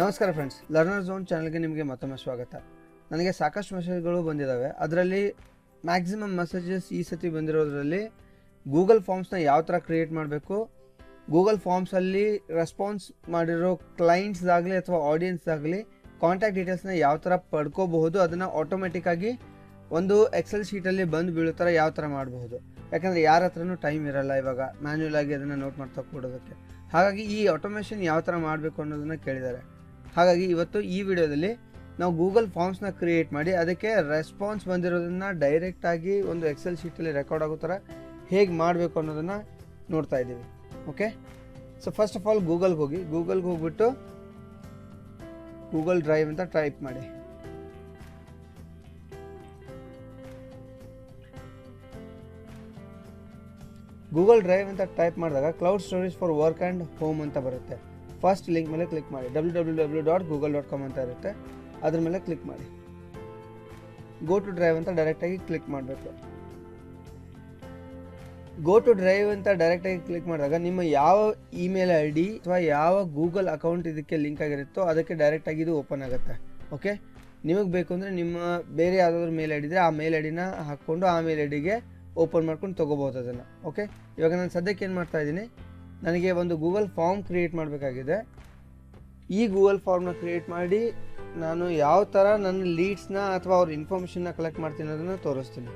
ನಮಸ್ಕಾರ friends learner zone ಚಾನಲ್ಗೆ ನಿಮಗೆ ಮತ್ತೊಮ್ಮೆ ಸ್ವಾಗತ. ನನಗೆ ಸಾಕಷ್ಟು ಮೆಸೇಜ್ಗಳು ಬಂದಿದ್ದಾವೆ ಅದರಲ್ಲಿ ಮ್ಯಾಕ್ಸಿಮಮ್ ಮೆಸೇಜಸ್ ಈ ಸತಿ ಬಂದಿರೋದ್ರಲ್ಲಿ ಗೂಗಲ್ ಫಾರ್ಮ್ಸ್ನ ಯಾವ ಥರ ಕ್ರಿಯೇಟ್ ಮಾಡಬೇಕು ಗೂಗಲ್ ಫಾರ್ಮ್ಸಲ್ಲಿ ರೆಸ್ಪಾನ್ಸ್ ಮಾಡಿರೋ ಕ್ಲೈಂಟ್ಸ್ದಾಗಲಿ ಅಥವಾ ಆಡಿಯನ್ಸ್ದಾಗಲಿ ಕಾಂಟ್ಯಾಕ್ಟ್ ಡೀಟೇಲ್ಸ್ನ ಯಾವ ಥರ ಪಡ್ಕೋಬಹುದು, ಅದನ್ನು ಆಟೋಮೆಟಿಕ್ಕಾಗಿ ಒಂದು ಎಕ್ಸೆಲ್ ಶೀಟಲ್ಲಿ ಬಂದು ಬೀಳೋ ಥರ ಯಾವ ಥರ ಮಾಡಬಹುದು. ಯಾಕಂದರೆ ಯಾರ ಹತ್ರನೂ ಟೈಮ್ ಇರಲ್ಲ ಇವಾಗ. ಮ್ಯಾನ್ಯಲ್ ಆಗಿ ಅದನ್ನು ನೋಟ್ ಮಾಡ್ತಾ ಕೊಡೋದಕ್ಕೆ. ಹಾಗಾಗಿ ಈ ಆಟೋಮೇಷನ್ ಯಾವ ಥರ ಮಾಡಬೇಕು ಅನ್ನೋದನ್ನು ಕೇಳಿದ್ದಾರೆ. ಹಾಗಾಗಿ ಇವತ್ತು ಈ ವಿಡಿಯೋದಲ್ಲಿ ನಾವು ಗೂಗಲ್ ಫಾರ್ಮ್ಸ್ನ ಕ್ರಿಯೇಟ್ ಮಾಡಿ ಅದಕ್ಕೆ ರೆಸ್ಪಾನ್ಸ್ ಬಂದಿರೋದನ್ನು ಡೈರೆಕ್ಟಾಗಿ ಒಂದು ಎಕ್ಸೆಲ್ ಶೀಟಲ್ಲಿ ರೆಕಾರ್ಡ್ ಆಗೋ ಥರ ಹೇಗೆ ಮಾಡಬೇಕು ಅನ್ನೋದನ್ನು ನೋಡ್ತಾ ಇದ್ದೀವಿ. Okay so first of all ಗೂಗಲ್ಗೆ ಹೋಗಿ. ಗೂಗಲ್ಗೆ ಹೋಗ್ಬಿಟ್ಟು ಗೂಗಲ್ ಡ್ರೈವ್ ಅಂತ ಟೈಪ್ ಮಾಡಿ. ಗೂಗಲ್ ಡ್ರೈವ್ ಅಂತ ಟೈಪ್ ಮಾಡಿದಾಗ cloud storage for work and home ಅಂತ ಬರುತ್ತೆ. ಫಸ್ಟ್ ಲಿಂಕ್ ಮೇಲೆ ಕ್ಲಿಕ್ ಮಾಡಿ. W W W dot Google dot ಅಂತ ಇರುತ್ತೆ. ಅದ್ರ ಮೇಲೆ ಕ್ಲಿಕ್ ಮಾಡಿ. ಗೋ ಟು ಡ್ರೈವ್ ಅಂತ ಡೈರೆಕ್ಟಾಗಿ ಕ್ಲಿಕ್ ಮಾಡಬೇಕು. ಗೋ ಟು ಡ್ರೈವ್ ಅಂತ ಡೈರೆಕ್ಟಾಗಿ ಕ್ಲಿಕ್ ಮಾಡಿದಾಗ ನಿಮ್ಮ ಯಾವ ಇಮೇಲ್ ಐ ಡಿ ಅಥವಾ ಯಾವ ಗೂಗಲ್ ಅಕೌಂಟ್ ಇದಕ್ಕೆ ಲಿಂಕ್ ಆಗಿರುತ್ತೋ ಅದಕ್ಕೆ ಡೈರೆಕ್ಟಾಗಿ ಇದು ಓಪನ್ ಆಗುತ್ತೆ. ಓಕೆ ನಿಮಗೆ ಬೇಕು ಅಂದರೆ ನಿಮ್ಮ ಬೇರೆ ಯಾವುದಾದ್ರೂ ಮೇಲ್ ಐ ಡಿ ಇದ್ದರೆ ಆ ಮೇಲ್ ಐ ಡಿನ ಹಾಕ್ಕೊಂಡು ಆ ಮೇಲ್ ಐ ಡಿಗೆ ಓಪನ್ ಮಾಡ್ಕೊಂಡು ತೊಗೋಬೋದು ಅದನ್ನು. ಓಕೆ ಇವಾಗ ನಾನು ಸದ್ಯಕ್ಕೆ ಏನು ಮಾಡ್ತಾ ಇದ್ದೀನಿ? ನನಗೆ ಒಂದು ಗೂಗಲ್ ಫಾರ್ಮ್ ಕ್ರಿಯೇಟ್ ಮಾಡಬೇಕಾಗಿದೆ. ಈ ಗೂಗಲ್ ಫಾರ್ಮ್ನ ಕ್ರಿಯೇಟ್ ಮಾಡಿ ನಾನು ಯಾವ ಥರ ನನ್ನ ಲೀಡ್ಸ್ನ ಅಥವಾ ಅವ್ರ ಇನ್ಫಾರ್ಮೇಷನ್ನ ಕಲೆಕ್ಟ್ ಮಾಡ್ತೀನಿ ಅದನ್ನು ತೋರಿಸ್ತೀನಿ.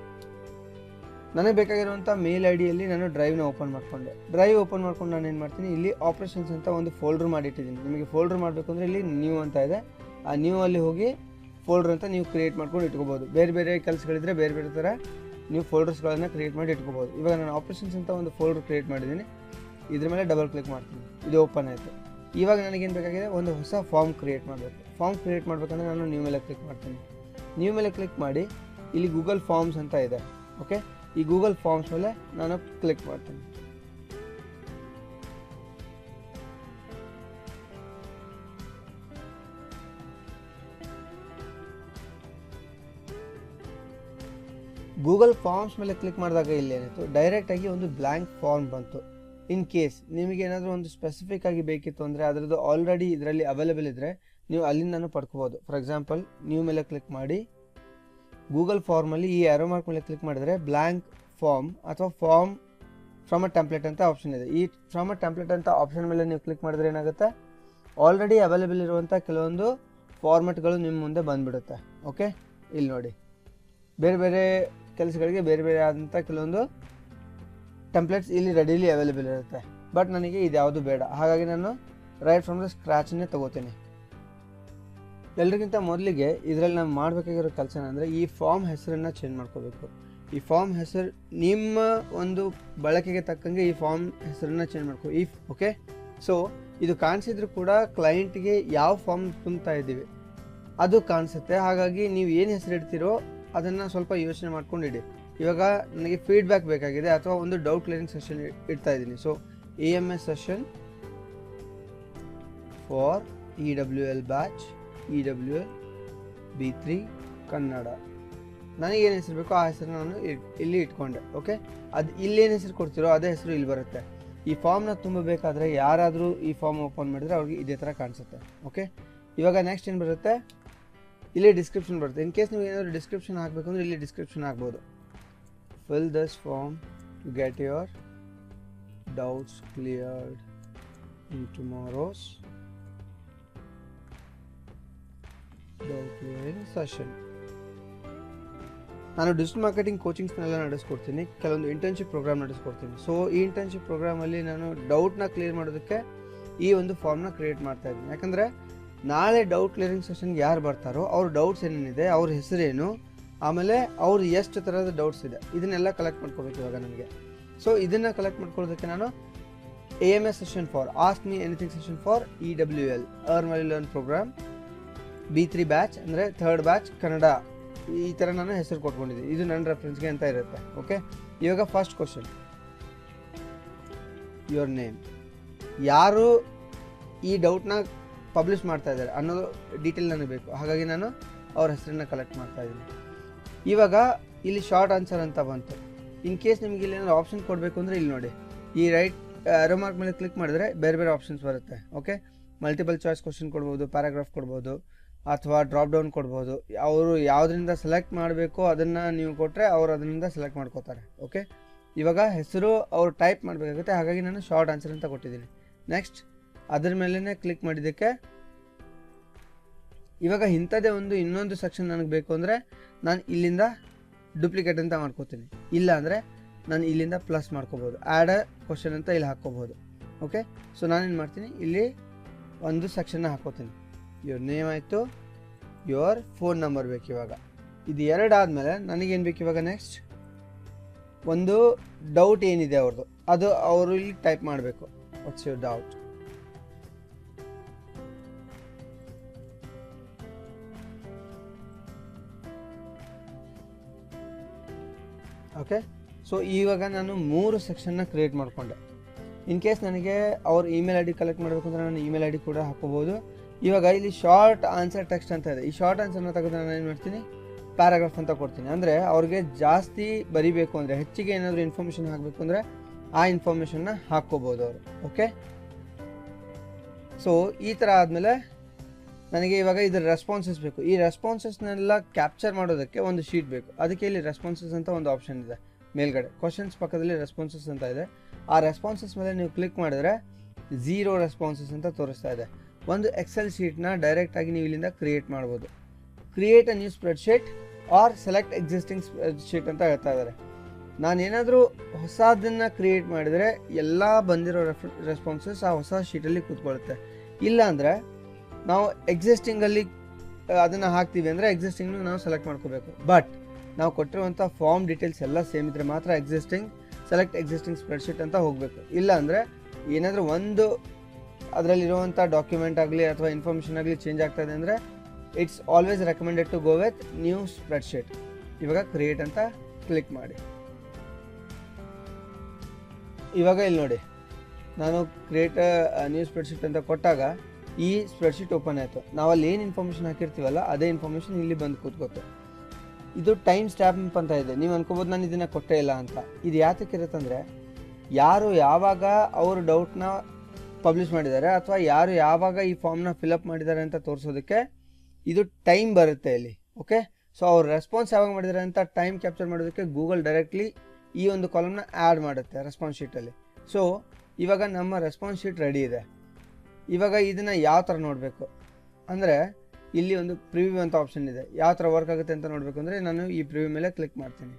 ನನಗೆ ಬೇಕಾಗಿರುವಂಥ ಮೇಲ್ ಐ ಡಿಯಲ್ಲಿ ನಾನು ಡ್ರೈವ್ನ ಓಪನ್ ಮಾಡಿಕೊಂಡೆ. ಡ್ರೈವ್ ಓಪನ್ ಮಾಡ್ಕೊಂಡು ನಾನು ಏನು ಮಾಡ್ತೀನಿ, ಇಲ್ಲಿ ಆಪ್ರೇಷನ್ಸ್ ಅಂತ ಒಂದು ಫೋಲ್ಡ್ರ್ ಮಾಡಿಟ್ಟಿದ್ದೀನಿ. ನಿಮಗೆ ಫೋಲ್ಡ್ರ್ ಮಾಡಬೇಕು ಅಂದರೆ ಇಲ್ಲಿ ನ್ಯೂ ಅಂತ ಇದೆ. ಆ ನ್ಯೂ ಅಲ್ಲಿ ಹೋಗಿ ಫೋಲ್ಡ್ರ್ ಅಂತ ನೀವು ಕ್ರಿಯೇಟ್ ಮಾಡ್ಕೊಂಡು ಇಟ್ಕೋಬೋದು. ಬೇರೆ ಬೇರೆ ಕೆಲಸಗಳಿದ್ರೆ ಬೇರೆ ಬೇರೆ ಥರ ನೀವು ಫೋಲ್ಡರ್ಸ್ಗಳನ್ನು ಕ್ರಿಯೇಟ್ ಮಾಡಿ ಇಟ್ಕೋಬೋದು. ಇವಾಗ ನಾನು ಆಪ್ರೇಷನ್ಸ್ ಅಂತ ಒಂದು ಫೋಲ್ಡ್ರ್ ಕ್ರಿಯೇಟ್ ಮಾಡಿದ್ದೀನಿ. ಇದ್ರ ಮೇಲೆ ಡಬಲ್ ಕ್ಲಿಕ್ ಮಾಡ್ತೀನಿ. ಇದು ಓಪನ್ ಆಯಿತು. ಇವಾಗ ನನಗೇನು ಬೇಕಾಗಿದೆ? ಒಂದು ಹೊಸ ಫಾರ್ಮ್ ಕ್ರಿಯೇಟ್ ಮಾಡಬೇಕು. ಫಾರ್ಮ್ ಕ್ರಿಯೇಟ್ ಮಾಡಬೇಕಂದ್ರೆ ನಾನು ನ್ಯೂ ಮೇಲೆ ಕ್ಲಿಕ್ ಮಾಡ್ತೀನಿ. ನ್ಯೂ ಮೇಲೆ ಕ್ಲಿಕ್ ಮಾಡಿ, ಇಲ್ಲಿ ಗೂಗಲ್ ಫಾರ್ಮ್ಸ್ ಅಂತ ಇದೆ ಓಕೆ ಈ ಗೂಗಲ್ ಫಾರ್ಮ್ಸ್ ಮೇಲೆ ನಾನು ಕ್ಲಿಕ್ ಮಾಡ್ತೀನಿ. ಗೂಗಲ್ ಫಾರ್ಮ್ಸ್ ಮೇಲೆ ಕ್ಲಿಕ್ ಮಾಡಿದಾಗ ಇಲ್ಲಿ ಏನಿತ್ತು? ಡೈರೆಕ್ಟಾಗಿ ಒಂದು ಬ್ಲ್ಯಾಂಕ್ ಫಾರ್ಮ್ ಬಂತು. ಇನ್ ಕೇಸ್ ನಿಮಗೆ ಏನಾದರೂ ಒಂದು ಸ್ಪೆಸಿಫಿಕ್ ಆಗಿ ಬೇಕಿತ್ತು ಅಂದರೆ ಅದರದ್ದು ಆಲ್ರೆಡಿ ಇದರಲ್ಲಿ ಅವೈಲೇಬಲ್ ಇದ್ದರೆ ನೀವು ಅಲ್ಲಿಂದನೂ ಪಡ್ಕೋಬೋದು. ಫಾರ್ ಎಕ್ಸಾಂಪಲ್ ನೀವು ಮೇಲೆ ಕ್ಲಿಕ್ ಮಾಡಿ ಗೂಗಲ್ ಫಾರ್ಮಲ್ಲಿ ಈ ಆರೋ ಮಾರ್ಕ್ ಮೇಲೆ ಕ್ಲಿಕ್ ಮಾಡಿದರೆ ಬ್ಲ್ಯಾಂಕ್ ಫಾರ್ಮ್ ಅಥವಾ ಫಾರ್ಮ್ ಫ್ರಮ್ ಅ ಟೆಂಪ್ಲೇಟ್ ಅಂತ ಆಪ್ಷನ್ ಇದೆ. ಈ ಫ್ರಮ್ ಅ ಟೆಂಪ್ಲೇಟ್ ಅಂತ ಆಪ್ಷನ್ ಮೇಲೆ ನೀವು ಕ್ಲಿಕ್ ಮಾಡಿದ್ರೆ ಏನಾಗುತ್ತೆ? ಆಲ್ರೆಡಿ ಅವೈಲೇಬಲ್ ಇರುವಂಥ ಕೆಲವೊಂದು ಫಾರ್ಮೆಟ್ಗಳು ನಿಮ್ಮ ಮುಂದೆ ಬಂದುಬಿಡುತ್ತೆ. ಓಕೆ ಇಲ್ಲಿ ನೋಡಿ. ಬೇರೆ ಬೇರೆ ಕೆಲಸಗಳಿಗೆ ಬೇರೆ ಬೇರೆ ಆದಂಥ ಕೆಲವೊಂದು ಟೆಂಪ್ಲೇಟ್ಸ್ ಇಲ್ಲಿ ರೆಡಿಲಿ ಅವೈಲೇಬಲ್ ಇರುತ್ತೆ. ಬಟ್ ನನಗೆ ಇದು ಯಾವುದು ಬೇಡ. ಹಾಗಾಗಿ ನಾನು ರೈಟ್ ಫ್ರಮ್ ದ ಸ್ಕ್ರ್ಯಾಚನ್ನೇ ತೊಗೋತೀನಿ. ಎಲ್ರಿಗಿಂತ ಮೊದಲಿಗೆ ಇದರಲ್ಲಿ ನಾವು ಮಾಡಬೇಕಾಗಿರೋ ಕೆಲಸ ಏನಂದರೆ ಈ ಫಾರ್ಮ್ ಹೆಸರನ್ನು ಚೇಂಜ್ ಮಾಡ್ಕೋಬೇಕು. ಈ ಫಾರ್ಮ್ ಹೆಸರು ನಿಮ್ಮ ಒಂದು ಬಳಕೆಗೆ ತಕ್ಕಂಗೆ ಈ ಫಾರ್ಮ್ ಹೆಸರನ್ನು ಚೇಂಜ್ ಮಾಡ್ಕೋ ಈ ಓಕೆ ಸೊ ಇದು ಕಾಣಿಸಿದ್ರು ಕೂಡ ಕ್ಲೈಂಟ್ಗೆ ಯಾವ ಫಾರ್ಮ್ ತುಂಬ್ತಾ ಇದ್ದೀವಿ. ಅದು ಕಾಣಿಸುತ್ತೆ. ಹಾಗಾಗಿ ನೀವು ಏನು ಹೆಸರು ಇಡ್ತೀರೋ ಅದನ್ನು ಸ್ವಲ್ಪ ಯೋಚನೆ ಮಾಡ್ಕೊಂಡು ಇಡಿ. ಇವಾಗ ನನಗೆ ಫೀಡ್ಬ್ಯಾಕ್ ಬೇಕಾಗಿದೆ ಅಥವಾ ಒಂದು ಡೌಟ್ ಕ್ಲಿಯರಿಂಗ್ ಸೆಷನ್ ಇಡ್ತಾ ಇದ್ದೀನಿ. So E M S session for E W L batch E W L B three Kannada ನನಗೇನು ಹೆಸರು ಬೇಕೋ ಆ ಹೆಸರು ನಾನು ಇಲ್ಲಿ ಇಟ್ಕೊಂಡೆ ಓಕೆ ಅದು ಇಲ್ಲೇನು ಹೆಸರು ಕೊಡ್ತಿರೋ ಅದೇ ಹೆಸರು ಇಲ್ಲಿ ಬರುತ್ತೆ. ಈ ಫಾರ್ಮ್ನ ತುಂಬಬೇಕಾದ್ರೆ ಯಾರಾದರೂ ಈ ಫಾರ್ಮ್ ಓಪನ್ ಮಾಡಿದರೆ ಅವ್ರಿಗೆ ಇದೇ ಥರ ಕಾಣಿಸುತ್ತೆ ಓಕೆ ಇವಾಗ ನೆಕ್ಸ್ಟ್ ಏನು ಬರುತ್ತೆ? ಇಲ್ಲಿ ಡಿಸ್ಕ್ರಿಪ್ಷನ್ ಬರುತ್ತೆ. ಇನ್ ಕೇಸ್ ನೀವು ಏನಾದರೂ ಡಿಸ್ಕ್ರಿಪ್ಷನ್ ಹಾಕಬೇಕು ಅಂದರೆ ಇಲ್ಲಿ ಡಿಸ್ಕ್ರಿಪ್ಷನ್ ಹಾಕ್ಬೋದು. Fill this form to get your doubts cleared in tomorrow's doubt clearing session ನಾನು ಡಿಜಿಟಲ್ ಮಾರ್ಕೆಟಿಂಗ್ ಕೋಚಿಂಗ್ಸ್ನೆಲ್ಲ ನಡೆಸ್ಕೊಡ್ತೀನಿ. ಕೆಲವೊಂದು ಇಂಟರ್ನ್ಶಿಪ್ ಪ್ರೋಗ್ರಾಮ್ ನಡೆಸ್ಕೊಡ್ತೀನಿ. ಸೊ ಈ ಇಂಟರ್ನ್ಶಿಪ್ ಪ್ರೋಗ್ರಾಮಲ್ಲಿ ನಾನು ಡೌಟ್ನ ಕ್ಲಿಯರ್ ಮಾಡೋದಕ್ಕೆ ಈ ಒಂದು ಫಾರ್ಮ್ನ ಕ್ರಿಯೇಟ್ ಮಾಡ್ತಾ ಇದ್ದೀನಿ. ಯಾಕಂದರೆ ನಾಳೆ ಡೌಟ್ ಕ್ಲಿಯರಿಂಗ್ ಸೆಷನ್ಗೆ ಯಾರು ಬರ್ತಾರೋ ಅವ್ರ ಡೌಟ್ಸ್ ಏನೇನಿದೆ, ಅವ್ರ ಹೆಸರೇನು ಆಮೇಲೆ ಅವ್ರು ಎಷ್ಟು ಥರದ ಡೌಟ್ಸ್ ಇದೆ, ಇದನ್ನೆಲ್ಲ ಕಲೆಕ್ಟ್ ಮಾಡ್ಕೋಬೇಕು ಇವಾಗ ನನಗೆ ಸೊ ಇದನ್ನು ಕಲೆಕ್ಟ್ ಮಾಡ್ಕೊಳ್ಳೋದಕ್ಕೆ ನಾನು A M S session for ask me anything session for E W L earn while learn programme B three batch ಅಂದರೆ ಥರ್ಡ್ ಬ್ಯಾಚ್ ಕನ್ನಡ ಈ ಥರ ನಾನು ಹೆಸರು ಕೊಟ್ಕೊಂಡಿದ್ದೀನಿ. ಇದು ನನ್ನ ರೆಫರೆನ್ಸ್ಗೆ ಅಂತ ಇರುತ್ತೆ ಓಕೆ ಇವಾಗ ಫಸ್ಟ್ ಕ್ವಶನ್ ಯುವರ್ ನೇಮ್ ಯಾರು ಈ ಡೌಟ್ನ ಪಬ್ಲಿಷ್ ಮಾಡ್ತಾ ಇದ್ದಾರೆ ಅನ್ನೋದು ಡೀಟೇಲ್ ನನಗೆ ಬೇಕು. ಹಾಗಾಗಿ ನಾನು ಅವ್ರ ಹೆಸರನ್ನ ಕಲೆಕ್ಟ್ ಮಾಡ್ತಾ ಇದ್ದೀನಿ. ಇವಾಗ ಇಲ್ಲಿ ಶಾರ್ಟ್ ಆನ್ಸರ್ ಅಂತ ಬಂತು. ಇನ್ ಕೇಸ್ ನಿಮಗೆ ಇಲ್ಲಿ ಏನಾದ್ರು ಆಪ್ಷನ್ ಕೊಡಬೇಕು ಅಂದರೆ ಇಲ್ಲಿ ನೋಡಿ. ಈ ರೈಟ್ ರಿಮಾರ್ಕ್ ಮೇಲೆ ಕ್ಲಿಕ್ ಮಾಡಿದ್ರೆ ಬೇರೆ ಬೇರೆ ಆಪ್ಷನ್ಸ್ ಬರುತ್ತೆ ಓಕೆ ಮಲ್ಟಿಪಲ್ ಚಾಯ್ಸ್ ಕ್ವಶನ್ ಕೊಡ್ಬೋದು ಪ್ಯಾರಾಗ್ರಾಫ್ ಕೊಡ್ಬೋದು, ಅಥವಾ ಡ್ರಾಪ್ ಡೌನ್ ಕೊಡ್ಬೋದು. ಅವರು ಯಾವುದರಿಂದ ಸೆಲೆಕ್ಟ್ ಮಾಡಬೇಕು ಅದನ್ನು ನೀವು ಕೊಟ್ಟರೆ ಅವರು ಅದರಿಂದ ಸೆಲೆಕ್ಟ್ ಮಾಡ್ಕೋತಾರೆ ಓಕೆ ಇವಾಗ ಹೆಸರು ಅವರು ಟೈಪ್ ಮಾಡಬೇಕಾಗುತ್ತೆ, ಹಾಗಾಗಿ ನಾನು ಶಾರ್ಟ್ ಆನ್ಸರ್ ಅಂತ ಕೊಟ್ಟಿದ್ದೀನಿ. ನೆಕ್ಸ್ಟ್ ಅದ್ರ ಮೇಲೇ ಕ್ಲಿಕ್ ಮಾಡಿದ್ದಕ್ಕೆ ಇವಾಗ ಇಂಥದ್ದೇ ಒಂದು ಇನ್ನೊಂದು ಸೆಕ್ಷನ್ ನನಗೆ ಬೇಕು ಅಂದರೆ ನಾನು ಇಲ್ಲಿಂದ ಡೂಪ್ಲಿಕೇಟ್ ಅಂತ ಮಾಡ್ಕೋತೀನಿ. ಇಲ್ಲ ಅಂದರೆ ನಾನು ಇಲ್ಲಿಂದ ಪ್ಲಸ್ ಮಾಡ್ಕೋಬೋದು. ಆ್ಯಡ್ ಕ್ವಶನ್ ಅಂತ ಇಲ್ಲಿ ಹಾಕ್ಕೋಬೋದು. ಓಕೆ ಸೊ ನಾನೇನು ಮಾಡ್ತೀನಿ? ಇಲ್ಲಿ ಒಂದು ಸೆಕ್ಷನ್ನ ಹಾಕೋತೀನಿ ಯುವರ್ ನೇಮ್ ಆಯಿತು. ಯುವರ್ ಫೋನ್ ನಂಬರ್ ಬೇಕು ಇವಾಗ. ಇದು ಎರಡು ಆದಮೇಲೆ ನನಗೇನು ಬೇಕು ಇವಾಗ ನೆಕ್ಸ್ಟ್ ಒಂದು ಡೌಟ್ ಏನಿದೆ ಅವ್ರದ್ದು ಅದು ಅವರು ಇಲ್ಲಿ ಟೈಪ್ ಮಾಡಬೇಕು. What's your doubt okay so ಇವಾಗ ನಾನು ಮೂರು ಸೆಕ್ಷನ್ನ ಕ್ರಿಯೇಟ್ ಮಾಡಿಕೊಂಡೆ. ಇನ್ ಕೇಸ್ ನನಗೆ ಅವ್ರ ಇಮೇಲ್ ಐ ಡಿ ಕಲೆಕ್ಟ್ ಮಾಡಬೇಕು ಅಂದರೆ ನಾನು ಇಮೇಲ್ ಐ ಡಿ ಕೂಡ ಹಾಕೋಬೋದು ಇವಾಗ ಇಲ್ಲಿ ಶಾರ್ಟ್ ಆನ್ಸರ್ ಟೆಕ್ಸ್ಟ್ ಅಂತ ಇದೆ. ಈ ಶಾರ್ಟ್ ಆನ್ಸರ್ನ ತೆಗೆದು ನಾನು ಏನು ಮಾಡ್ತೀನಿ? ಪ್ಯಾರಾಗ್ರಾಫ್ ಅಂತ ಕೊಡ್ತೀನಿ. ಅಂದರೆ ಅವ್ರಿಗೆ ಜಾಸ್ತಿ ಬರಿಬೇಕು ಅಂದರೆ, ಹೆಚ್ಚಿಗೆ ಏನಾದರೂ ಇನ್ಫಾರ್ಮೇಷನ್ ಹಾಕಬೇಕು ಅಂದರೆ ಆ ಇನ್ಫಾರ್ಮೇಷನ್ನ ಹಾಕ್ಕೋಬೋದು ಅವರು. ಓಕೆ ಸೊ ಈ ಥರ ಆದಮೇಲೆ ನನಗೆ ಇವಾಗ ಇದರ ರೆಸ್ಪಾನ್ಸಸ್ ಬೇಕು. ಈ ರೆಸ್ಪಾನ್ಸಸ್ನೆಲ್ಲ ಕ್ಯಾಪ್ಚರ್ ಮಾಡೋದಕ್ಕೆ ಒಂದು ಶೀಟ್ ಬೇಕು. ಅದಕ್ಕೆ ಇಲ್ಲಿ ರೆಸ್ಪಾನ್ಸಸ್ ಅಂತ ಒಂದು ಆಪ್ಷನ್ ಇದೆ. ಮೇಲ್ಗಡೆ. ಕ್ವಶನ್ಸ್ ಪಕ್ಕದಲ್ಲಿ ರೆಸ್ಪಾನ್ಸಸ್ ಅಂತ ಇದೆ. ಆ ರೆಸ್ಪಾನ್ಸಸ್ ಮೇಲೆ ನೀವು ಕ್ಲಿಕ್ ಮಾಡಿದ್ರೆ ಝೀರೋ ರೆಸ್ಪಾನ್ಸಸ್ ಅಂತ ತೋರಿಸ್ತಾ ಇದೆ. ಒಂದು ಎಕ್ಸೆಲ್ ಶೀಟ್ನ ಡೈರೆಕ್ಟಾಗಿ ನೀವು ಇಲ್ಲಿಂದ ಕ್ರಿಯೇಟ್ ಮಾಡ್ಬೋದು. Create a new spreadsheet or select existing spreadsheet ಅಂತ ಹೇಳ್ತಾ ಇದ್ದಾರೆ. ನಾನೇನಾದರೂ ಹೊಸದನ್ನು ಕ್ರಿಯೇಟ್ ಮಾಡಿದರೆ ಎಲ್ಲ ಬಂದಿರೋ ರೆಫ್ ರೆಸ್ಪಾನ್ಸಸ್ ಆ ಹೊಸ ಶೀಟಲ್ಲಿ ಕೂತ್ಕೊಳ್ಳುತ್ತೆ ಇಲ್ಲ ಅಂದರೆ ನಾವು ಎಕ್ಸಿಸ್ಟಿಂಗಲ್ಲಿ ಅದನ್ನು ಹಾಕ್ತೀವಿ ಅಂದರೆ ಎಕ್ಸಿಸ್ಟಿಂಗ್ನು ನಾವು ಸೆಲೆಕ್ಟ್ ಮಾಡ್ಕೋಬೇಕು. ಬಟ್ ನಾವು ಕೊಟ್ಟಿರುವಂಥ ಫಾರ್ಮ್ ಡೀಟೇಲ್ಸ್ ಎಲ್ಲ ಸೇಮ್ ಇದ್ರೆ ಮಾತ್ರ ಎಕ್ಸಿಸ್ಟಿಂಗ್ ಸೆಲೆಕ್ಟ್ ಎಕ್ಸಿಸ್ಟಿಂಗ್ ಸ್ಪ್ರೆಡ್ಶೀಟ್ ಅಂತ ಹೋಗಬೇಕು. ಇಲ್ಲ ಅಂದರೆ ಏನಾದರೂ ಒಂದು ಅದರಲ್ಲಿರುವಂಥ ಡಾಕ್ಯುಮೆಂಟ್ ಆಗಲಿ ಅಥವಾ ಇನ್ಫಾರ್ಮೇಷನ್ ಆಗಲಿ ಚೇಂಜ್ ಆಗ್ತಾ ಇದೆ ಅಂದರೆ it's always recommended to go with new spreadsheet ಇವಾಗ ಕ್ರಿಯೇಟ್ ಅಂತ ಕ್ಲಿಕ್ ಮಾಡಿ. ಇವಾಗ ಇಲ್ಲಿ ನೋಡಿ, ನಾನು ಕ್ರಿಯೇಟ್ ನ್ಯೂ ಸ್ಪ್ರೆಡ್ಶೀಟ್ ಅಂತ ಕೊಟ್ಟಾಗ ಈ ಸ್ಪ್ರೆಡ್ಶೀಟ್ ಓಪನ್ ಆಯಿತು. ನಾವಲ್ಲಿ ಏನು ಇನ್ಫಾರ್ಮೇಷನ್ ಹಾಕಿರ್ತೀವಲ್ಲ, ಅದೇ ಇನ್ಫಾರ್ಮೇಷನ್ ಇಲ್ಲಿ ಬಂದು ಕೂತ್ಕೋತು. ಇದು ಟೈಮ್ ಸ್ಟ್ಯಾಂಪ್ ಅಂತ ಇದೆ. ನೀವು ಅನ್ಕೋಬೋದು ನಾನು ಇದನ್ನು ಕೊಟ್ಟೇ ಇಲ್ಲ ಅಂತ. ಇದು ಯಾತಕ್ಕೆ ಇರುತ್ತಂದರೆ ಯಾರು ಯಾವಾಗ ಅವರು ಡೌಟ್ನ ಪಬ್ಲಿಷ್ ಮಾಡಿದ್ದಾರೆ ಅಥವಾ ಯಾರು ಯಾವಾಗ ಈ ಫಾರ್ಮ್ನ ಫಿಲಪ್ ಮಾಡಿದ್ದಾರೆ ಅಂತ ತೋರಿಸೋದಕ್ಕೆ ಇದು ಟೈಮ್ ಬರುತ್ತೆ ಇಲ್ಲಿ ಓಕೆ ಸೊ ಅವ್ರು ರೆಸ್ಪಾನ್ಸ್ ಯಾವಾಗ ಮಾಡಿದ್ದಾರೆ ಅಂತ ಟೈಮ್ ಕ್ಯಾಪ್ಚರ್ ಮಾಡೋದಕ್ಕೆ ಗೂಗಲ್ ಡೈರೆಕ್ಟ್ಲಿ ಈ ಒಂದು ಕಾಲಮ್ನ ಆ್ಯಡ್ ಮಾಡುತ್ತೆ ರೆಸ್ಪಾನ್ಸ್ ಶೀಟಲ್ಲಿ ಸೊ ಇವಾಗ ನಮ್ಮ ರೆಸ್ಪಾನ್ಸ್ ಶೀಟ್ ರೆಡಿ ಇದೆ. ಇವಾಗ ಇದನ್ನು ಯಾವ ಥರ ನೋಡಬೇಕು? ಅಂದರೆ ಇಲ್ಲಿ ಒಂದು ಪ್ರಿವ್ಯೂ ಅಂತ ಆಪ್ಷನ್ ಇದೆ. ಯಾವ ಥರ ವರ್ಕ್ ಆಗುತ್ತೆ ಅಂತ ನೋಡಬೇಕು ಅಂದರೆ ನಾನು ಈ ಪ್ರಿವ್ಯೂ ಮೇಲೆ ಕ್ಲಿಕ್ ಮಾಡ್ತೀನಿ.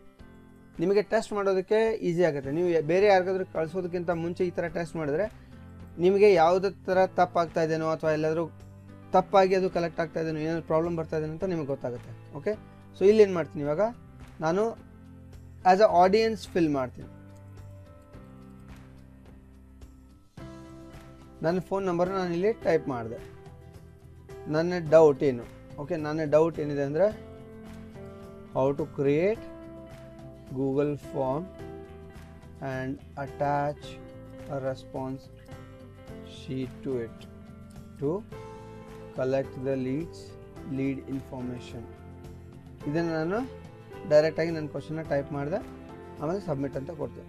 ನಿಮಗೆ ಟೆಸ್ಟ್ ಮಾಡೋದಕ್ಕೆ ಈಸಿ ಆಗುತ್ತೆ. ನೀವು ಬೇರೆ ಯಾರಿಗಾದ್ರೂ ಕಳಿಸೋದಕ್ಕಿಂತ ಮುಂಚೆ ಈ ಥರ ಟೆಸ್ಟ್ ಮಾಡಿದ್ರೆ ನಿಮಗೆ ಯಾವುದೇ ಥರ ತಪ್ಪಾಗ್ತಾ ಇದೆನೋ ಅಥವಾ ಎಲ್ಲಾದರೂ ತಪ್ಪಾಗಿ ಅದು ಕಲೆಕ್ಟ್ ಆಗ್ತಾ ಇದೇನೋ ಏನಾದ್ರು ಪ್ರಾಬ್ಲಮ್ ಬರ್ತಾ ಇದೇನೋ ಅಂತ ನಿಮಗೆ ಗೊತ್ತಾಗುತ್ತೆ. ಓಕೆ ಸೊ ಇಲ್ಲಿ ಏನು ಮಾಡ್ತೀನಿ ಇವಾಗ? ನಾನು ಆ್ಯಸ್ ಅ ಆಡಿಯನ್ಸ್ ಫಿಲ್ ಮಾಡ್ತೀನಿ. ನನ್ನ ಫೋನ್ ನಂಬರ್ ನಾನು ಇಲ್ಲಿ ಟೈಪ್ ಮಾಡಿದೆ. ನನ್ನ ಡೌಟ್ ಏನು? ಓಕೆ ನನ್ನ ಡೌಟ್ ಏನಿದೆ ಅಂದರೆ how to create Google form and attach response sheet to it to collect the leads lead information ಇದನ್ನು ನಾನು ಡೈರೆಕ್ಟಾಗಿ ನನ್ನ ಕ್ವಶನ್ನ ಟೈಪ್ ಮಾಡಿದೆ, ಆಮೇಲೆ ಸಬ್ಮಿಟ್ ಅಂತ ಕೊಡ್ತೀನಿ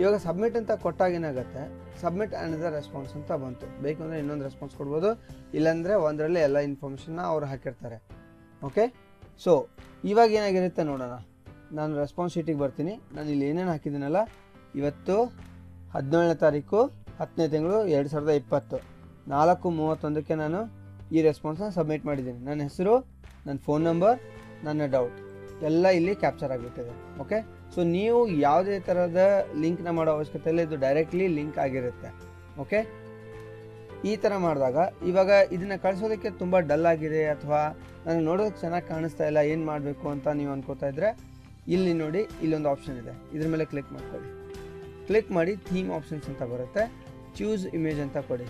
ಇವಾಗ ಸಬ್ಮಿಟ್ ಅಂತ ಕೊಟ್ಟಾಗ ಏನಾಗುತ್ತೆ ಸಬ್ಮಿಟ್ ದ ರೆಸ್ಪಾನ್ಸ್ ಅಂತ ಬಂತು. ಬೇಕು ಅಂದರೆ ಇನ್ನೊಂದು ರೆಸ್ಪಾನ್ಸ್ ಕೊಡ್ಬೋದು. ಇಲ್ಲಾಂದರೆ ಒಂದರಲ್ಲೇ ಎಲ್ಲ ಇನ್ಫಾರ್ಮೇಷನ್ನ ಅವ್ರು ಹಾಕಿರ್ತಾರೆ. ಓಕೆ ಸೊ ಇವಾಗ ಏನಾಗಿರುತ್ತೆ ನೋಡೋಣ. ನಾನು ರೆಸ್ಪಾನ್ಸ್ ಶೀಟಿಗೆ ಬರ್ತೀನಿ. ನಾನು ಇಲ್ಲಿ ಏನೇನು ಹಾಕಿದ್ದೀನಲ್ಲ? ಇವತ್ತು ಹದಿನೇಳನೇ ತಾರೀಕು, ಹತ್ತನೇ ತಿಂಗಳು, ಎರಡು ಸಾವಿರದ ಇಪ್ಪತ್ತು. ನಾಲ್ಕು ಮೂವತ್ತೊಂದಕ್ಕೆ ನಾನು ಈ ರೆಸ್ಪಾನ್ಸ್ನ ಸಬ್ಮಿಟ್ ಮಾಡಿದ್ದೀನಿ. ನನ್ನ ಹೆಸರು, ನನ್ನ ಫೋನ್ ನಂಬರ್ ನನ್ನ ಡೌಟ್ ಎಲ್ಲ ಇಲ್ಲಿ ಕ್ಯಾಪ್ಚರ್ ಆಗಿಬಿಟ್ಟಿದೆ. ಓಕೆ ಸೊ ನೀವು ಯಾವುದೇ ಥರದ ಲಿಂಕ್ನ ಮಾಡೋ ಅವಶ್ಯಕತೆ ಇಲ್ಲ ಇದು ಡೈರೆಕ್ಟ್ಲಿ ಲಿಂಕ್ ಆಗಿರುತ್ತೆ. ಓಕೆ ಈ ಥರ ಮಾಡಿದಾಗ, ಇವಾಗ ಇದನ್ನು ಕಳಿಸೋದಕ್ಕೆ ತುಂಬ ಡಲ್ ಆಗಿದೆ, ಅಥವಾ ನನಗೆ ನೋಡೋದಕ್ಕೆ ಚೆನ್ನಾಗಿ ಕಾಣಿಸ್ತಾ ಇಲ್ಲ, ಏನು ಮಾಡಬೇಕು ಅಂತ ನೀವು ಅನ್ಕೋತಾ ಇದ್ರೆ, ಇಲ್ಲಿ ನೋಡಿ, ಇಲ್ಲೊಂದು ಆಪ್ಷನ್ ಇದೆ. ಇದ್ರ ಮೇಲೆ ಕ್ಲಿಕ್ ಮಾಡ್ಕೊಳ್ಳಿ. ಕ್ಲಿಕ್ ಮಾಡಿ ಥೀಮ್ ಆಪ್ಷನ್ಸ್ ಅಂತ ಬರುತ್ತೆ. ಚೂಸ್ ಇಮೇಜ್ ಅಂತ ಕೊಡಿ.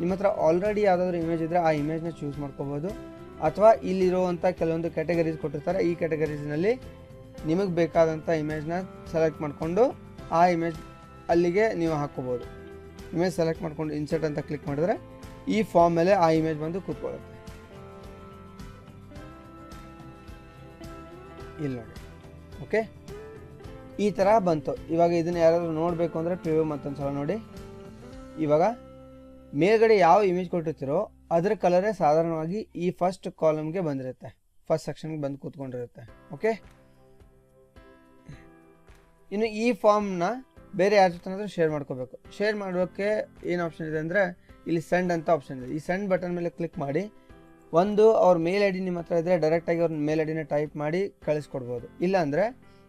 ನಿಮ್ಮ ಹತ್ರ ಆಲ್ರೆಡಿ ಯಾವುದಾದ್ರೂ ಇಮೇಜ್ ಇದ್ದರೆ ಆ ಇಮೇಜ್ನ ಚೂಸ್ ಮಾಡ್ಕೋಬೋದು. ಅಥವಾ ಇಲ್ಲಿರುವಂಥ ಕೆಲವೊಂದು ಕ್ಯಾಟಗರೀಸ್ ಕೊಟ್ಟಿರ್ತಾರೆ, ಈ ಕ್ಯಾಟಗರೀಸ್ನಲ್ಲಿ ನಿಮಗೆ ಬೇಕಾದಂಥ ಇಮೇಜ್ನ ಸೆಲೆಕ್ಟ್ ಮಾಡಿಕೊಂಡು ಆ ಇಮೇಜ್ ಅಲ್ಲಿಗೆ ನೀವು ಹಾಕ್ಕೋಬೋದು. ಇಮೇಜ್ ಸೆಲೆಕ್ಟ್ ಮಾಡ್ಕೊಂಡು ಇನ್ಸರ್ಟ್ ಅಂತ ಕ್ಲಿಕ್ ಮಾಡಿದ್ರೆ ಈ ಫಾರ್ಮ್ ಮೇಲೆ ಆ ಇಮೇಜ್ ಬಂದು ಕೂತ್ಕೊಳ್ಳುತ್ತೆ. ಇಲ್ಲ ನೋಡಿ. ಓಕೆ ಈ ಥರ ಬಂತು. ಇವಾಗ ಇದನ್ನು ಯಾರಾದರೂ ನೋಡಬೇಕು ಅಂದರೆ ಪ್ರಿವ್ಯೂ ಮತ್ತೊಂದು ಸಲ ನೋಡಿ. ಇವಾಗ ಮೇಲ್ಗಡೆ ಯಾವ ಇಮೇಜ್ ಕೊಟ್ಟಿರ್ತೀರೋ ಅದರ ಕಲರೇ ಸಾಧಾರಣವಾಗಿ ಈ ಫಸ್ಟ್ ಕಾಲಮ್ಗೆ ಬಂದಿರುತ್ತೆ. ಫಸ್ಟ್ ಸೆಕ್ಷನ್ಗೆ ಬಂದು ಕೂತ್ಕೊಂಡಿರುತ್ತೆ. ಓಕೆ ಇನ್ನು ಈ ಫಾರ್ಮ್ನ ಬೇರೆ ಯಾರ ಶೇರ್ ಮಾಡ್ಕೋಬೇಕು. ಶೇರ್ ಮಾಡೋಕ್ಕೆ ಏನು ಆಪ್ಷನ್ ಇದೆ ಅಂದರೆ ಇಲ್ಲಿ ಸೆಂಡ್ ಅಂತ ಆಪ್ಷನ್ ಇದೆ. ಈ ಸೆಂಡ್ ಬಟನ್ ಮೇಲೆ ಕ್ಲಿಕ್ ಮಾಡಿ, ಒಂದು ಅವ್ರ ಮೇಲ್ ಐ ಡಿ ನಿಮ್ಮ ಹತ್ರ ಇದ್ದರೆ ಡೈರೆಕ್ಟಾಗಿ ಅವ್ರ ಮೇಲ್ ಐ ಡಿನ ಟೈಪ್ ಮಾಡಿ ಕಳಿಸ್ಕೊಡ್ಬೋದು. ಇಲ್ಲ ಅಂದರೆ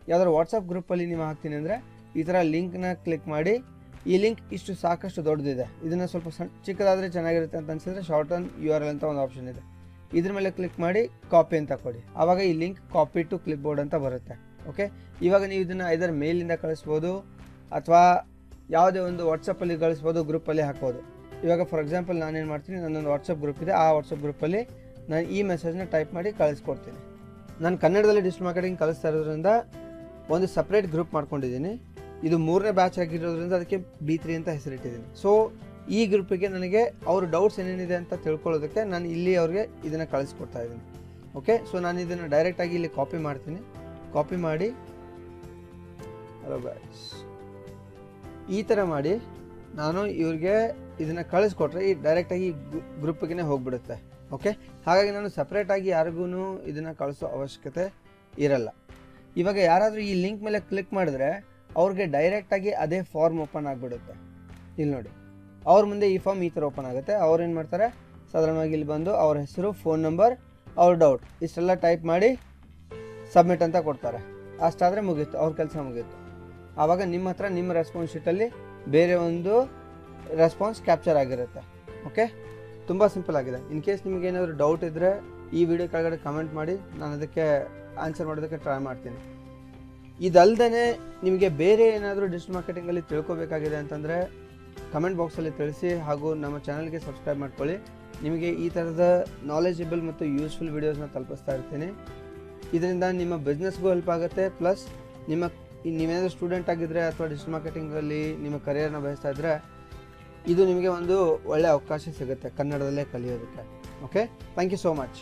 ಯಾವ್ದಾದ್ರು ವಾಟ್ಸಪ್ ಗ್ರೂಪಲ್ಲಿ ನೀವು ಹಾಕ್ತೀನಿ ಅಂದರೆ ಈ ಥರ ಲಿಂಕ್ನ ಕ್ಲಿಕ್ ಮಾಡಿ, ಈ ಲಿಂಕ್ ಇಷ್ಟು ಸಾಕಷ್ಟು ದೊಡ್ಡದಿದೆ. ಇದನ್ನು ಸ್ವಲ್ಪ ಸಣ್ಣ ಚಿಕ್ಕದಾದರೆ ಚೆನ್ನಾಗಿರುತ್ತೆ ಅಂತ ಅನ್ಸಿದ್ರೆ shorten U R L ಅಂತ ಒಂದು ಆಪ್ಷನ್ ಇದೆ. ಇದ್ರ ಮೇಲೆ ಕ್ಲಿಕ್ ಮಾಡಿ ಕಾಪಿ ಅಂತ ಕೊಡಿ. ಆವಾಗ ಈ link copy to clipboard ಅಂತ ಬರುತ್ತೆ. ಓಕೆ ಇವಾಗ ನೀವು ಇದನ್ನು ಇದರ ಮೇಲಿಂದ ಕಳಿಸ್ಬೋದು ಅಥವಾ ಯಾವುದೇ ಒಂದು ವಾಟ್ಸಪ್ಪಲ್ಲಿ ಕಳಿಸ್ಬೋದು ಗ್ರೂಪಲ್ಲಿ ಹಾಕ್ಬೋದು. ಇವಾಗ ಫಾರ್ ಎಕ್ಸಾಂಪಲ್ ನಾನೇನು ಮಾಡ್ತೀನಿ, ನನ್ನೊಂದು ವಾಟ್ಸಪ್ ಗ್ರೂಪ್ ಇದೆ, ಆ ವಾಟ್ಸಪ್ ಗ್ರೂಪಲ್ಲಿ ನಾನು ಈ ಮೆಸೇಜ್ನ ಟೈಪ್ ಮಾಡಿ ಕಳಿಸ್ಕೊಡ್ತೀನಿ. ನಾನು ಕನ್ನಡದಲ್ಲಿ ಡಿಜಿಟಲ್ ಮಾರ್ಕೆಟಿಂಗ್ ಕಲಿಸ್ತಾ ಇರೋದ್ರಿಂದ ಒಂದು ಸಪ್ರೇಟ್ ಗ್ರೂಪ್ ಮಾಡ್ಕೊಂಡಿದ್ದೀನಿ. ಇದು ಮೂರನೇ ಬ್ಯಾಚ್ ಆಗಿರೋದ್ರಿಂದ ಅದಕ್ಕೆ ಬಿ ತ್ರೀ ಅಂತ ಹೆಸರಿಟ್ಟಿದ್ದೀನಿ. ಸೊ ಈ ಗ್ರೂಪಿಗೆ ನನಗೆ ಅವ್ರ ಡೌಟ್ಸ್ ಏನೇನಿದೆ ಅಂತ ತಿಳ್ಕೊಳ್ಳೋದಕ್ಕೆ ನಾನು ಇಲ್ಲಿ ಅವ್ರಿಗೆ ಇದನ್ನು ಕಳಿಸ್ಕೊಡ್ತಾ ಇದ್ದೀನಿ. ಓಕೆ ಸೊ ನಾನು ಇದನ್ನು ಡೈರೆಕ್ಟಾಗಿ ಇಲ್ಲಿ ಕಾಪಿ ಮಾಡ್ತೀನಿ. ಕಾಪಿ ಮಾಡಿ. ಹಲೋ ಈ ಥರ ಮಾಡಿ ನಾನು ಇವ್ರಿಗೆ ಇದನ್ನು ಕಳಿಸ್ಕೊಟ್ರೆ ಈ ಡೈರೆಕ್ಟಾಗಿ ಗ್ರೂಪ್ಗೆ ಹೋಗ್ಬಿಡುತ್ತೆ. ಓಕೆ ಹಾಗಾಗಿ ನಾನು ಸಪ್ರೇಟಾಗಿ ಯಾರಿಗೂ ಇದನ್ನು ಕಳಿಸೋ ಅವಶ್ಯಕತೆ ಇರಲ್ಲ. ಇವಾಗ ಯಾರಾದರೂ ಈ ಲಿಂಕ್ ಮೇಲೆ ಕ್ಲಿಕ್ ಮಾಡಿದ್ರೆ ಅವ್ರಿಗೆ ಡೈರೆಕ್ಟಾಗಿ ಅದೇ ಫಾರ್ಮ್ ಓಪನ್ ಆಗಿಬಿಡುತ್ತೆ. ಇಲ್ಲಿ ನೋಡಿ. ಅವ್ರ ಮುಂದೆ ಈ ಫಾರ್ಮ್ ಈ ಥರ ಓಪನ್ ಆಗುತ್ತೆ. ಅವ್ರು ಏನು ಮಾಡ್ತಾರೆ? ಸಾಧಾರಣವಾಗಿ ಇಲ್ಲಿ ಬಂದು ಅವ್ರ ಹೆಸರು ಫೋನ್ ನಂಬರ್ ಅವ್ರ ಡೌಟ್ ಇಷ್ಟೆಲ್ಲ ಟೈಪ್ ಮಾಡಿ ಸಬ್ಮಿಟ್ ಅಂತ ಕೊಡ್ತಾರೆ. ಅಷ್ಟಾದರೆ ಮುಗೀತು, ಅವ್ರ ಕೆಲಸ ಮುಗೀತು. ಆವಾಗ ನಿಮ್ಮ ಹತ್ರ ನಿಮ್ಮ ರೆಸ್ಪಾನ್ಸ್ ಶೀಟಲ್ಲಿ ಬೇರೆ ಒಂದು ರೆಸ್ಪಾನ್ಸ್ ಕ್ಯಾಪ್ಚರ್ ಆಗಿರುತ್ತೆ. ಓಕೆ ತುಂಬ ಸಿಂಪಲ್ ಆಗಿದೆ. ಇನ್ ಕೇಸ್ ನಿಮಗೆ ಏನಾದರೂ ಡೌಟ್ ಇದ್ದರೆ ಈ ವಿಡಿಯೋ ಕೆಳಗಡೆ ಕಮೆಂಟ್ ಮಾಡಿ, ನಾನು ಅದಕ್ಕೆ ಆನ್ಸರ್ ಮಾಡೋದಕ್ಕೆ ಟ್ರೈ ಮಾಡ್ತೀನಿ. ಇದಲ್ದೇ ನಿಮಗೆ ಬೇರೆ ಏನಾದರೂ ಡಿಜಿಟಲ್ ಮಾರ್ಕೆಟಿಂಗಲ್ಲಿ ತಿಳ್ಕೊಬೇಕಾಗಿದೆ ಅಂತಂದರೆ ಕಮೆಂಟ್ ಬಾಕ್ಸಲ್ಲಿ ತಿಳಿಸಿ ಹಾಗೂ ನಮ್ಮ ಚಾನಲ್ಗೆ ಸಬ್ಸ್ಕ್ರೈಬ್ ಮಾಡ್ಕೊಳ್ಳಿ. ನಿಮಗೆ ಈ ಥರದ ನಾಲೆಜಬಲ್ ಮತ್ತು ಯೂಸ್ಫುಲ್ ವೀಡಿಯೋಸ್ನ ತಲುಪಿಸ್ತಾ ಇರ್ತೀನಿ. ಇದರಿಂದ ನಿಮ್ಮ ಬಿಸ್ನೆಸ್ಗೂ ಹೆಲ್ಪ್ ಆಗುತ್ತೆ. ಪ್ಲಸ್ ನಿಮ್ಮ, ನೀವೇನಾದರೂ ಸ್ಟೂಡೆಂಟ್ ಆಗಿದ್ದರೆ ಅಥವಾ ಡಿಜಿಟಲ್ ಮಾರ್ಕೆಟಿಂಗಲ್ಲಿ ನಿಮ್ಮ ಕರಿಯರ್ನ ಬಯಸ್ತಾ ಇದ್ದರೆ ಇದು ನಿಮಗೆ ಒಂದು ಒಳ್ಳೆಯ ಅವಕಾಶ ಸಿಗುತ್ತೆ ಕನ್ನಡದಲ್ಲೇ ಕಲಿಯೋದಕ್ಕೆ. Okay thank you so much